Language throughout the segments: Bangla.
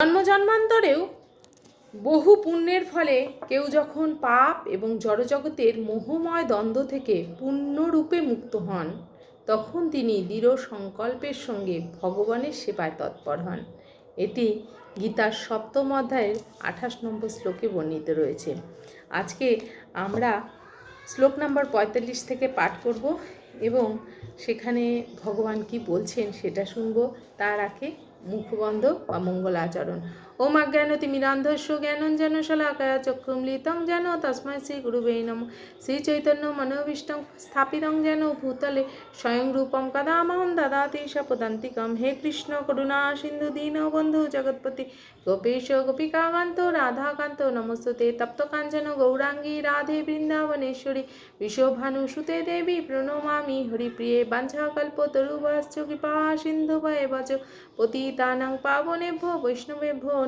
জন্ম জন্মান্তরেও বহু পুণ্যের ফলে কেউ যখন পাপ এবং জড়জগতের মোহময় দ্বন্দ্ব থেকে পূর্ণরূপে মুক্ত হন, তখন তিনি দৃঢ় সংকল্পের সঙ্গে ভগবানের সেবায় তৎপর হন। এটি গীতার সপ্তম অধ্যায়ের আঠাশ নম্বর শ্লোকে বর্ণিত রয়েছে। আজকে আমরা শ্লোক নাম্বার পঁয়তাল্লিশ থেকে পাঠ করব এবং সেখানে ভগবান কি বলছেন সেটা শুনব তার আগে মুখবন্ধ বা মঙ্গলাচরণ। ওম অজ্ঞানতিমিরান্ধস্য জ্ঞানঞ্জন শলাকয়া চক্ষুমলিতং যেন তস্মৈ শ্রী গুরুবে নম শ্রী চৈতন্য মনোভীষ্টং স্থাপিতং যেন ভূতলে স্বয়ং রূপম কদামহং দদাতি সপদান্তিকম হে কৃষ্ণ করুণা সিন্ধু দীন বন্ধু জগৎপতি গোপেশ গোপিকাকান্ত রাধাকান্ত নমস্তুতে তপ্ত কাঞ্চন গৌরাঙ্গী রাধে বৃন্দাবনেশ্বরী বিশ্বভানুসুতে দেবী প্রণমামি হরিপ্রিয়ে বাঞ্ছাকল্প তরুবাশ্চ কৃপা সিন্ধু ভয়ে বচ পতিতানাং পাবনেভ্যো বৈষ্ণবেভ্যো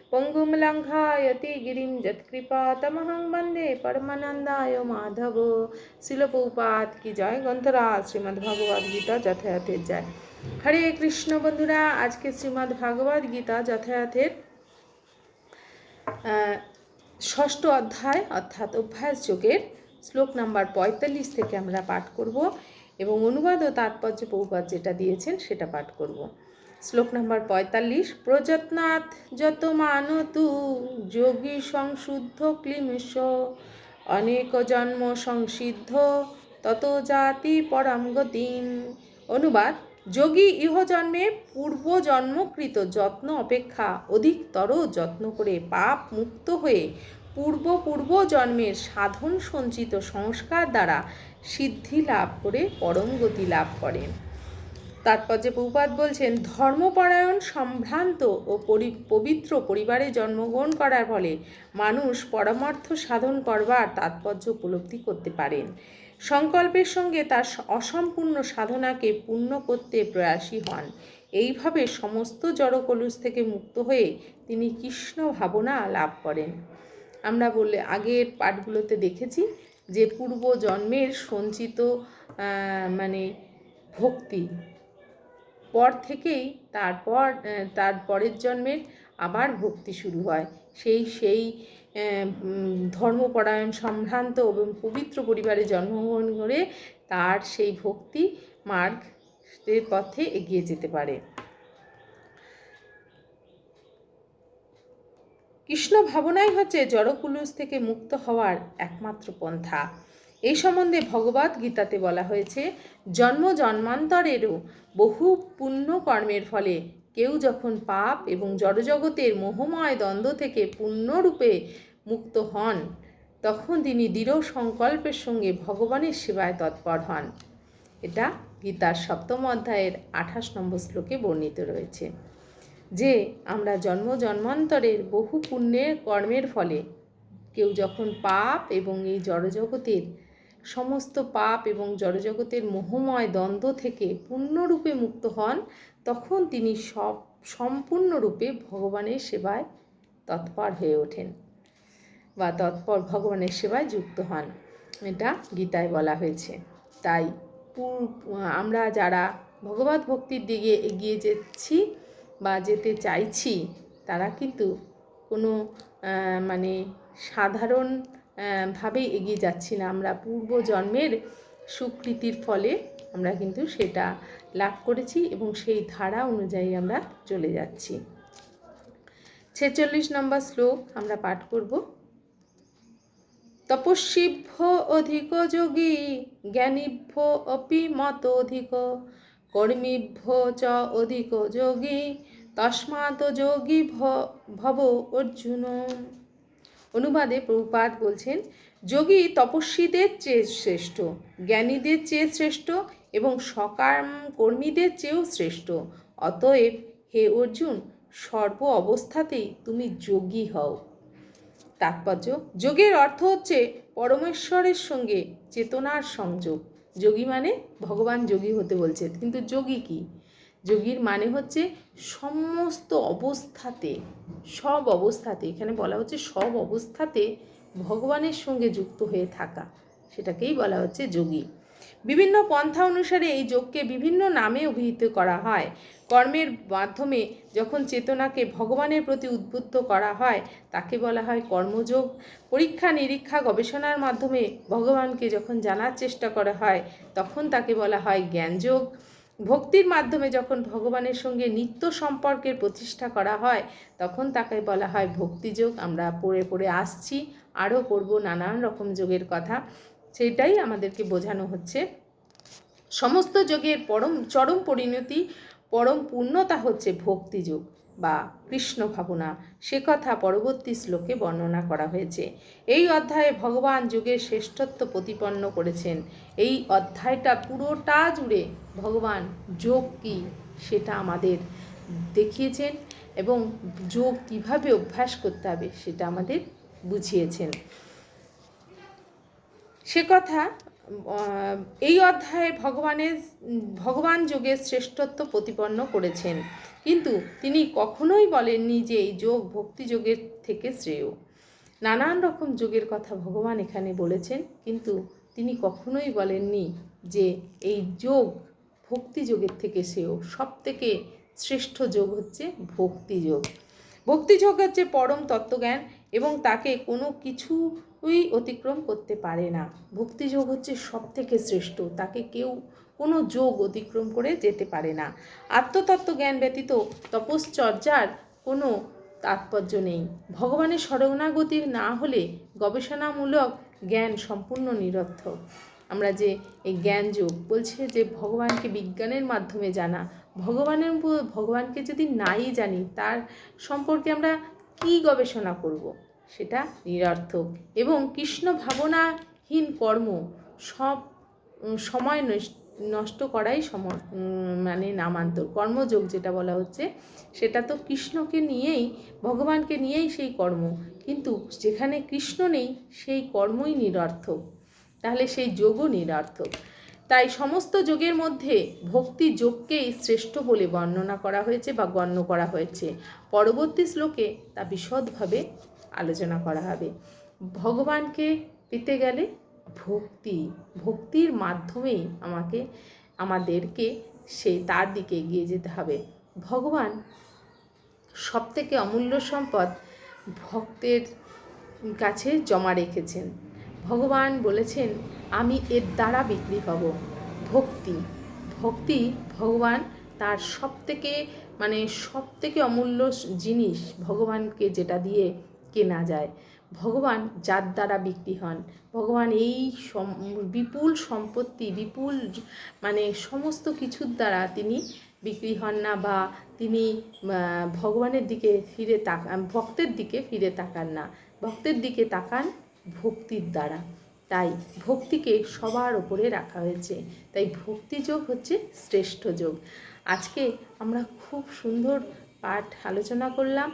পঙ্গুম লঙ্ঘায়তি গিরিম যৎকৃপা তমহং বন্দে পরমানন্দায় মাধব শিলপৌপাত কি জয় গ্রন্থরাজ শ্রীমদ্ ভগবদ গীতা যায় হরে কৃষ্ণ বন্ধুরা আজকে শ্রীমদ্ ভাগবত গীতা যথাযথের ষষ্ঠ অধ্যায় অর্থাৎ অভ্যাস যোগের শ্লোক নাম্বার পঁয়তাল্লিশ থেকে আমরা পাঠ করব এবং অনুবাদ ও তাৎপর্য পৌপাত যেটা দিয়েছেন, সেটা পাঠ করব। শ্লোক নম্বর পঁয়তাল্লিশ প্রযত্নাথ যত মানতু যোগী সংশুদ্ধ ক্লিমেশ, অনেক জন্ম সংসিদ্ধ, তত জাতি পরম গতিম। অনুবাদ, যোগী ইহজন্মে পূর্ব জন্মকৃত যত্ন অপেক্ষা অধিকতর যত্ন করে পাপ মুক্ত হয়ে পূর্ব পূর্ব জন্মের সাধন সঞ্চিত সংস্কার দ্বারা সিদ্ধি লাভ করে, পরম গতি লাভ করেন। তাৎপর্যে প্রভুপাত বলছেন, ধর্মপরায়ণ, সম্ভ্রান্ত ও পবিত্র পরিবারে জন্মগ্রহণ করার ফলে মানুষ পরমার্থ সাধন করবার তাৎপর্য উপলব্ধি করতে পারেন। সংকল্পের সঙ্গে তার অসম্পূর্ণ সাধনাকে পূর্ণ করতে প্রয়াসী হন। এইভাবে সমস্ত জড়কলুষ থেকে মুক্ত হয়ে তিনি কৃষ্ণ ভাবনা লাভ করেন। আমরা বললে আগের পাঠগুলোতে দেখেছি যে পূর্ব জন্মের সঞ্চিত মানে ভক্তি পর থেকেই তারপর তার পরের জন্মের আবার ভক্তি শুরু হয়। সেই সেই ধর্মপরায়ণ সম্ভ্রান্ত এবং পবিত্র পরিবারে জন্মগ্রহণ করে তার সেই ভক্তি মার্গের পথে এগিয়ে যেতে পারে। কৃষ্ণ ভাবনাই হচ্ছে জড়কুলুস থেকে মুক্ত হওয়ার একমাত্র পন্থা। এই সম্বন্ধে ভগবত গীতাতে বলা হয়েছে, জন্ম জন্মান্তরেরও বহু পুণ্য কর্মের ফলে কেউ যখন পাপ এবং জড়জগতের মোহময় দ্বন্দ্ব থেকে পূর্ণরূপে মুক্ত হন, তখন তিনি দৃঢ় সংকল্পের সঙ্গে ভগবানের সেবায় তৎপর হন। এটা গীতার সপ্তম অধ্যায়ের আঠাশ নম্বর শ্লোকে বর্ণিত রয়েছে যে, আমরা জন্ম জন্মান্তরের বহু পুণ্যের কর্মের ফলে কেউ যখন পাপ এবং এই জড়জগতের সমস্ত পাপ এবং জড়জগতের মোহময় দ্বন্দ্ব থেকে পূর্ণরূপে মুক্ত হন, তখন তিনি সব সম্পূর্ণরূপে ভগবানের সেবায় তৎপর হয়ে ওঠেন বা তৎপর ভগবানের সেবায় যুক্ত হন। এটা গীতায় বলা হয়েছে। তাই আমরা যারা ভগবত ভক্তির দিকে এগিয়ে যাচ্ছি বা যেতে চাইছি, তারা কিন্তু কোনো মানে সাধারণ ভাবে এগিয়ে যাচ্ছি না। আমরা পূর্ব জন্মের সুকৃতির ফলে আমরা কিন্তু সেটা লাভ করেছি এবং সেই ধারা অনুযায়ী আমরা চলে যাচ্ছি। ছেচল্লিশ নম্বর শ্লোক আমরা পাঠ করব। তপস্বীভ্য অধিক যোগী, জ্ঞানীভ্য অপি মত অধিক, কর্মীভ্য চ অধিক যোগী, তস্মাৎ যোগী ভব অর্জুন। অনুবাদে প্রভুপাত বলছেন, যোগী তপস্বীদের চেয়ে শ্রেষ্ঠ, জ্ঞানীদের চেয়ে শ্রেষ্ঠ এবং সকাম কর্মীদের চেয়েও শ্রেষ্ঠ। অতএব হে অর্জুন, সর্ব অবস্থাতেই তুমি যোগী হও। তাৎপর্য, যোগের অর্থ হচ্ছে পরমেশ্বরের সঙ্গে চেতনার সংযোগ। যোগী মানে ভগবান যোগী হতে বলছে কিন্তু যোগী কি? যোগীর মানে হচ্ছে সমস্ত অবস্থাতে, সব অবস্থাতে, এখানে বলা হচ্ছে সব অবস্থাতে ভগবানের সঙ্গে যুক্ত হয়ে থাকা, সেটাকেই বলা হচ্ছে যোগী। বিভিন্ন পন্থা অনুসারে এই যোগকে বিভিন্ন নামে অভিহিত করা হয়। কর্মের মাধ্যমে যখন চেতনাকে ভগবানের প্রতি উদ্বুদ্ধ করা হয়, তাকে বলা হয় কর্মযোগ। পরীক্ষা, নিরীক্ষা, গবেষণার মাধ্যমে ভগবানকে যখন জানার চেষ্টা করা হয়, তখন তাকে বলা হয় জ্ঞানযোগ। ভক্তির মাধ্যমে যখন ভগবানের সঙ্গে নিত্য সম্পর্কের প্রতিষ্ঠা করা হয়, তখন তাকে বলা হয় ভক্তিযোগ আমরা পড়ে পড়ে আসছি, আরও পড়ব নানান রকম যোগের কথা। সেটাই আমাদেরকে বোঝানো হচ্ছে। সমস্ত যোগের পরম, চরম পরিণতি, পরম পূর্ণতা হচ্ছে ভক্তিযোগ বা কৃষ্ণ ভাবনা, সে কথা পরবর্তী শ্লোকে বর্ণনা করা হয়েছে। এই অধ্যায়ে ভগবান যুগের শ্রেষ্ঠত্ব প্রতিপন্ন করেছেন। এই অধ্যায়টা পুরোটা জুড়ে ভগবান যোগ কী সেটা আমাদের দেখিয়েছেন এবং যোগ কীভাবে অভ্যাস করতে হবে সেটা আমাদের বুঝিয়েছেন। সে কথা এই অধ্যায়ে ভগবানের, ভগবান যোগের শ্রেষ্ঠত্ব প্রতিপন্ন করেছেন। কিন্তু তিনি কখনোই বলেননি যে এই যোগ ভক্তিযোগের থেকে শ্রেয়। নানান রকম যোগের কথা ভগবান এখানে বলেছেন, কিন্তু তিনি কখনোই বলেননি যে এই যোগ ভক্তিযোগের থেকে শ্রেয়। সব থেকে শ্রেষ্ঠ যোগ হচ্ছে ভক্তিযোগ ভক্তিযোগ হচ্ছে পরম তত্ত্বজ্ঞান এবং তাকে কোনো কিছুই অতিক্রম করতে পারে না। ভক্তিযোগ হচ্ছে সব থেকে শ্রেষ্ঠ। তাকে কেউ কোনো যোগ অতিক্রম করে যেতে পারে না। আত্মতত্ত্ব জ্ঞান ব্যতীত তপশ্চর্যার কোনো তাৎপর্য নেই। ভগবানের শরণাগতি না হলে গবেষণামূলক জ্ঞান সম্পূর্ণ নিরর্থক। আমরা যে এই জ্ঞান যোগ বলছে যে ভগবানকে বিজ্ঞানের মাধ্যমে জানা। ভগবানের ভগবানকে যদি নাই জানি, তার সম্পর্কে আমরা কি গবেষণা করব? সেটা নিরর্থক। এবং কৃষ্ণ ভাবনাহীন কর্ম সব সময় নষ্ট- করাই সম মানে নামান্তর। কর্মযোগ যেটা বলা হচ্ছে, সেটা তো কৃষ্ণকে নিয়েই, ভগবানকে নিয়েই সেই কর্ম। কিন্তু যেখানে কৃষ্ণ নেই, সেই কর্মই নিরর্থক। তাহলে সেই যোগও নিরর্থক। তাই সমস্ত যোগের মধ্যে ভক্তি যোগকেই শ্রেষ্ঠ বলে বর্ণনা করা হয়েছে বা গণ্য করা হয়েছে। পরবর্তী শ্লোকে তা বিশদভাবে আলোচনা করা হবে। ভগবানকে পেতে গেলে ভক্তি, ভক্তির মাধ্যমেই আমাকে, আমাদেরকে সেই তার দিকে এগিয়ে যেতে হবে। ভগবান সবথেকে অমূল্য সম্পদ ভক্তের কাছে জমা রেখেছেন। ভগবান বলেছেন, আমি এর দ্বারা বিক্রি হব। ভক্তি। ভক্তি ভগবান তার সব থেকে মানে সব থেকে অমূল্য জিনিস ভগবানকে যেটা দিয়ে কেনা যায়। ভগবান যার দ্বারা বিক্রি হন। ভগবান এই বিপুল সম্পত্তি, বিপুল মানে সমস্ত কিছুর দ্বারা তিনি বিক্রি হন না বা তিনি ভগবানের দিকে ফিরে তাকান ভক্তের দিকে ফিরে তাকান না। ভক্তের দিকে তাকান ভক্তির দ্বারা। তাই ভক্তিকে সবার ওপরে রাখা হয়েছে। তাই ভক্তি যোগ হচ্ছে শ্রেষ্ঠ যোগ। আজকে আমরা খুব সুন্দর পাঠ আলোচনা করলাম।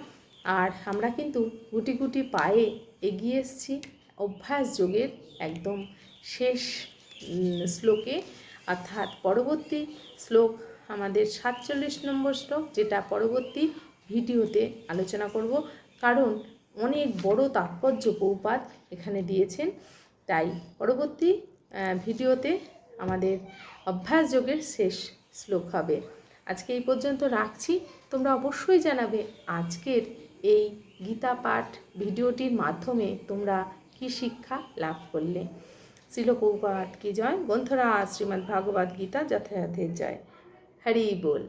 আর আমরা কিন্তু গুটি গুটি পায়ে এগিয়ে এসেছি অভ্যাস যোগের একদম শেষ শ্লোকে। অর্থাৎ পরবর্তী শ্লোক আমাদের সাতচল্লিশ নম্বর শ্লোক, যেটা পরবর্তী ভিডিওতে আলোচনা করব। কারণ অনেক বড় তাৎপর্য পৌপাত এখানে দিয়েছেন। তাই পরবর্তী ভিডিওতে আমাদের অভ্যাস যোগের শেষ শ্লোক হবে। আজকে এই পর্যন্ত রাখছি। তোমরা অবশ্যই জানাবে আজকের এই গীতা পাঠ ভিডিওটির মাধ্যমে তোমরা কি শিক্ষা লাভ করলে। শিলপৌপাত কি জয়। গ্রন্থরা শ্রীমদ্ ভাগবত গীতা যথাযথের জয়। হরি বল।